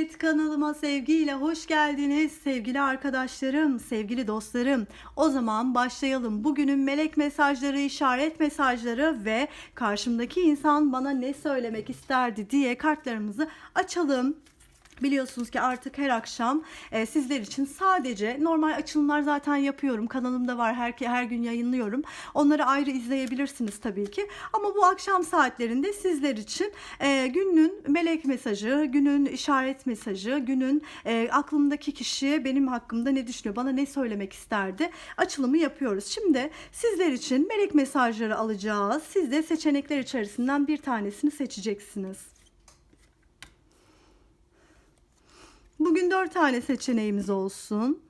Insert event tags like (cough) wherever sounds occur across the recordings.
Evet kanalıma sevgiyle hoş geldiniz sevgili arkadaşlarım, sevgili dostlarım. O zaman başlayalım. Bugünün melek mesajları, işaret mesajları ve karşımdaki insan bana ne söylemek isterdi diye kartlarımızı açalım. Biliyorsunuz ki artık her akşam e, sizler için sadece normal açılımlar zaten yapıyorum. Kanalımda var her her gün yayınlıyorum. Onları ayrı izleyebilirsiniz tabii ki. Ama bu akşam saatlerinde sizler için e, günün melek mesajı, günün işaret mesajı, günün e, aklımdaki kişi benim hakkımda ne düşünüyor, bana ne söylemek isterdi açılımı yapıyoruz. Şimdi sizler için melek mesajları alacağız. Siz de seçenekler içerisinden bir tanesini seçeceksiniz. Bugün dört tane seçeneğimiz olsun.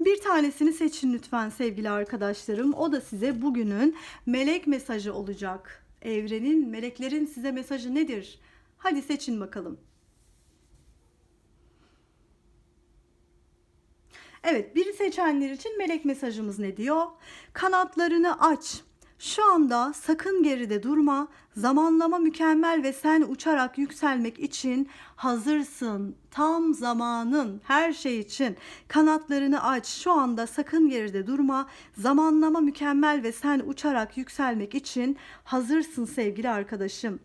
Bir tanesini seçin lütfen sevgili arkadaşlarım. O da size bugünün melek mesajı olacak. Evrenin, meleklerin size mesajı nedir? Hadi seçin bakalım. Evet, biri seçenler için melek mesajımız ne diyor? Kanatlarını aç. Şu anda sakın geride durma. Zamanlama mükemmel ve sen uçarak yükselmek için hazırsın. Tam zamanın her şey için. Kanatlarını aç. Şu anda sakın geride durma. Zamanlama mükemmel ve sen uçarak yükselmek için hazırsın sevgili arkadaşım.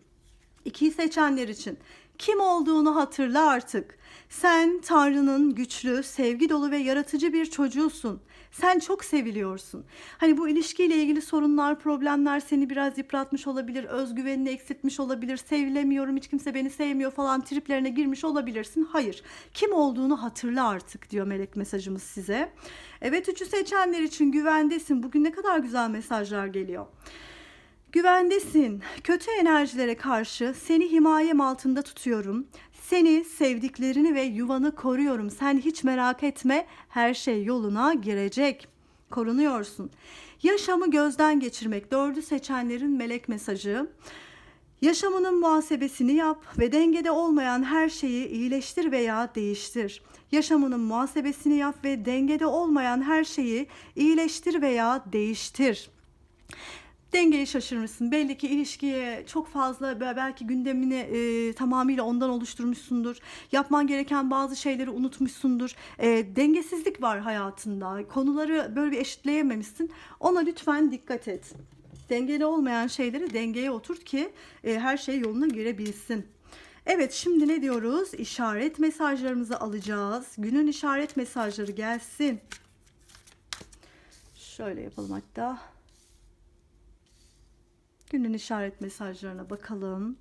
İkiyi seçenler için kim olduğunu hatırla artık. Sen Tanrı'nın güçlü, sevgi dolu ve yaratıcı bir çocuğusun. Sen çok seviliyorsun. Hani bu ilişkiyle ilgili sorunlar, problemler seni biraz yıpratmış olabilir, özgüvenini eksiltmiş olabilir, sevilemiyorum, hiç kimse beni sevmiyor falan triplerine girmiş olabilirsin. Hayır. Kim olduğunu hatırla artık diyor melek mesajımız size. Evet üçü seçenler için güvendesin. Bugün ne kadar güzel mesajlar geliyor. Güvendesin. Kötü enerjilere karşı seni himayem altında tutuyorum. Seni, sevdiklerini ve yuvanı koruyorum. Sen hiç merak etme. Her şey yoluna girecek. Korunuyorsun. Yaşamı gözden geçirmek. Dördü seçenlerin melek mesajı. Yaşamının muhasebesini yap ve dengede olmayan her şeyi iyileştir veya değiştir. Yaşamının muhasebesini yap ve dengede olmayan her şeyi iyileştir veya değiştir dengeyi şaşırmışsın. Belli ki ilişkiye çok fazla belki gündemini e, tamamıyla ondan oluşturmuşsundur. Yapman gereken bazı şeyleri unutmuşsundur. E, dengesizlik var hayatında. Konuları böyle bir eşitleyememişsin. Ona lütfen dikkat et. Dengeli olmayan şeyleri dengeye oturt ki e, her şey yoluna girebilsin. Evet şimdi ne diyoruz? İşaret mesajlarımızı alacağız. Günün işaret mesajları gelsin. Şöyle yapalım hatta. Günün işaret mesajlarına bakalım.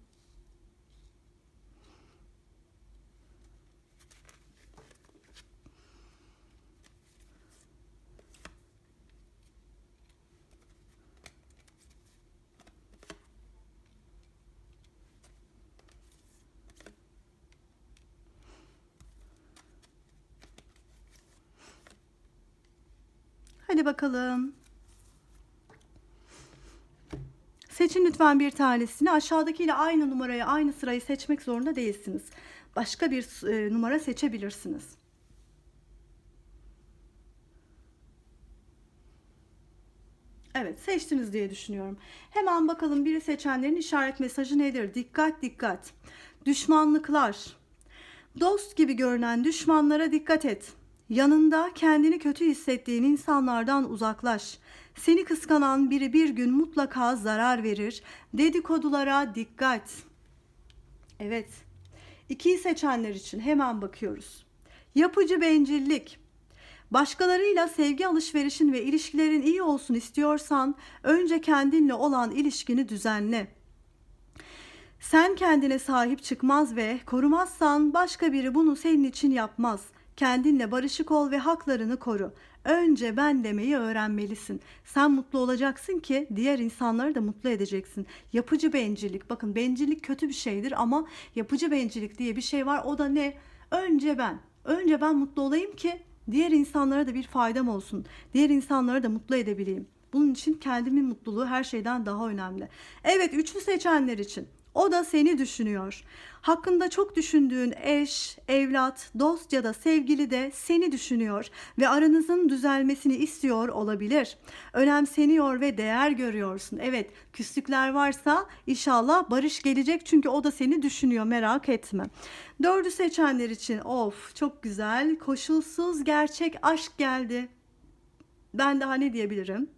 Hadi bakalım. Seçin lütfen bir tanesini. Aşağıdakiyle aynı numarayı, aynı sırayı seçmek zorunda değilsiniz. Başka bir e, numara seçebilirsiniz. Evet seçtiniz diye düşünüyorum. Hemen bakalım biri seçenlerin işaret mesajı nedir? Dikkat dikkat. Düşmanlıklar. Dost gibi görünen düşmanlara dikkat et. Yanında kendini kötü hissettiğin insanlardan uzaklaş. Seni kıskanan biri bir gün mutlaka zarar verir. Dedikodulara dikkat. Evet. İkiyi seçenler için hemen bakıyoruz. Yapıcı bencillik. Başkalarıyla sevgi alışverişin ve ilişkilerin iyi olsun istiyorsan önce kendinle olan ilişkini düzenle. Sen kendine sahip çıkmaz ve korumazsan başka biri bunu senin için yapmaz. Kendinle barışık ol ve haklarını koru. Önce ben demeyi öğrenmelisin. Sen mutlu olacaksın ki diğer insanları da mutlu edeceksin. Yapıcı bencillik. Bakın bencillik kötü bir şeydir ama yapıcı bencillik diye bir şey var. O da ne? Önce ben. Önce ben mutlu olayım ki diğer insanlara da bir faydam olsun. Diğer insanları da mutlu edebileyim. Bunun için kendimin mutluluğu her şeyden daha önemli. Evet üçlü seçenler için O da seni düşünüyor. Hakkında çok düşündüğün eş, evlat, dost ya da sevgili de seni düşünüyor ve aranızın düzelmesini istiyor olabilir. Önemseniyor ve değer görüyorsun. Evet, küslükler varsa inşallah barış gelecek çünkü o da seni düşünüyor merak etme. Dördü seçenler için of çok güzel koşulsuz gerçek aşk geldi. Ben daha ne diyebilirim?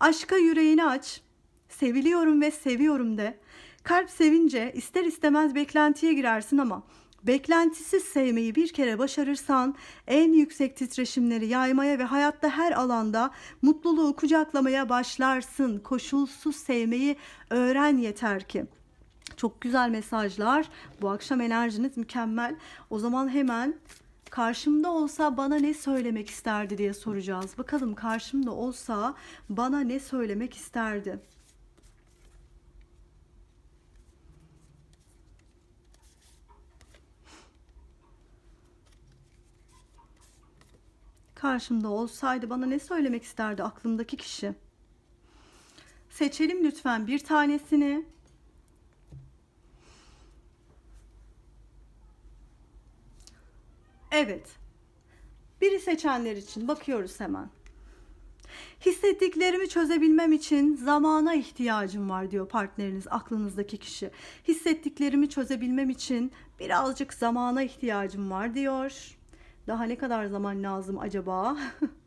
Aşka yüreğini aç. Seviliyorum ve seviyorum de. Kalp sevince ister istemez beklentiye girersin ama beklentisiz sevmeyi bir kere başarırsan en yüksek titreşimleri yaymaya ve hayatta her alanda mutluluğu kucaklamaya başlarsın. Koşulsuz sevmeyi öğren yeter ki. Çok güzel mesajlar. Bu akşam enerjiniz mükemmel. O zaman hemen karşımda olsa bana ne söylemek isterdi diye soracağız. Bakalım karşımda olsa bana ne söylemek isterdi? Karşımda olsaydı bana ne söylemek isterdi aklımdaki kişi? Seçelim lütfen bir tanesini. Evet. Biri seçenler için bakıyoruz hemen. Hissettiklerimi çözebilmem için zamana ihtiyacım var diyor partneriniz, aklınızdaki kişi. Hissettiklerimi çözebilmem için birazcık zamana ihtiyacım var diyor. Daha ne kadar zaman lazım acaba?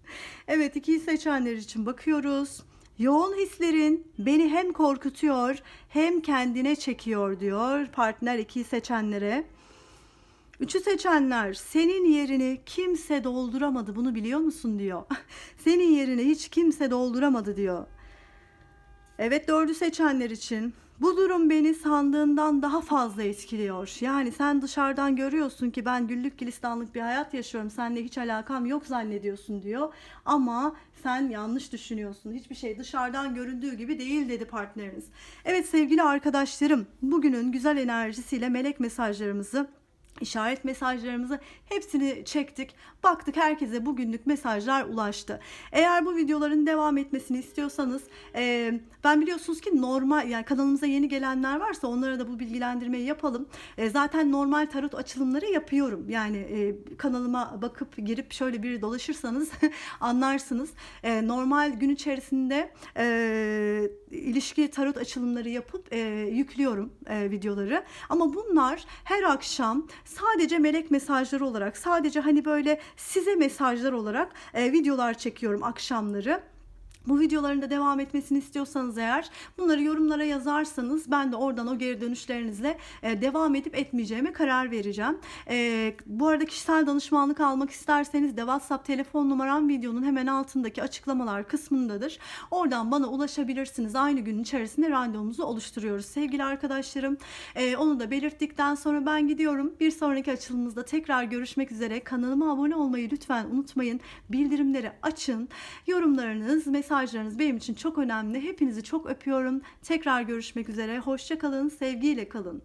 (laughs) evet, ikiyi seçenler için bakıyoruz. Yoğun hislerin beni hem korkutuyor hem kendine çekiyor diyor partner ikiyi seçenlere. Üçü seçenler senin yerini kimse dolduramadı bunu biliyor musun diyor. (laughs) senin yerini hiç kimse dolduramadı diyor. Evet dördü seçenler için bu durum beni sandığından daha fazla etkiliyor. Yani sen dışarıdan görüyorsun ki ben güllük gülistanlık bir hayat yaşıyorum. Seninle hiç alakam yok zannediyorsun diyor. Ama sen yanlış düşünüyorsun. Hiçbir şey dışarıdan göründüğü gibi değil dedi partneriniz. Evet sevgili arkadaşlarım bugünün güzel enerjisiyle melek mesajlarımızı işaret mesajlarımızı hepsini çektik. Baktık herkese bugünlük mesajlar ulaştı. Eğer bu videoların devam etmesini istiyorsanız e, ben biliyorsunuz ki normal yani kanalımıza yeni gelenler varsa onlara da bu bilgilendirmeyi yapalım. E, zaten normal tarot açılımları yapıyorum. Yani e, kanalıma bakıp girip şöyle bir dolaşırsanız (laughs) anlarsınız. E, normal gün içerisinde e, ilişki tarot açılımları yapıp e, yüklüyorum e, videoları. Ama bunlar her akşam sadece melek mesajları olarak sadece hani böyle size mesajlar olarak e, videolar çekiyorum akşamları. Bu videoların da devam etmesini istiyorsanız eğer bunları yorumlara yazarsanız ben de oradan o geri dönüşlerinizle e, devam edip etmeyeceğime karar vereceğim. E, bu arada kişisel danışmanlık almak isterseniz de WhatsApp telefon numaram videonun hemen altındaki açıklamalar kısmındadır. Oradan bana ulaşabilirsiniz. Aynı gün içerisinde randevumuzu oluşturuyoruz sevgili arkadaşlarım. E, onu da belirttikten sonra ben gidiyorum. Bir sonraki açılımımızda tekrar görüşmek üzere. Kanalıma abone olmayı lütfen unutmayın. Bildirimleri açın. Yorumlarınız, mesaj mesajlarınız benim için çok önemli. Hepinizi çok öpüyorum. Tekrar görüşmek üzere. Hoşça kalın, sevgiyle kalın.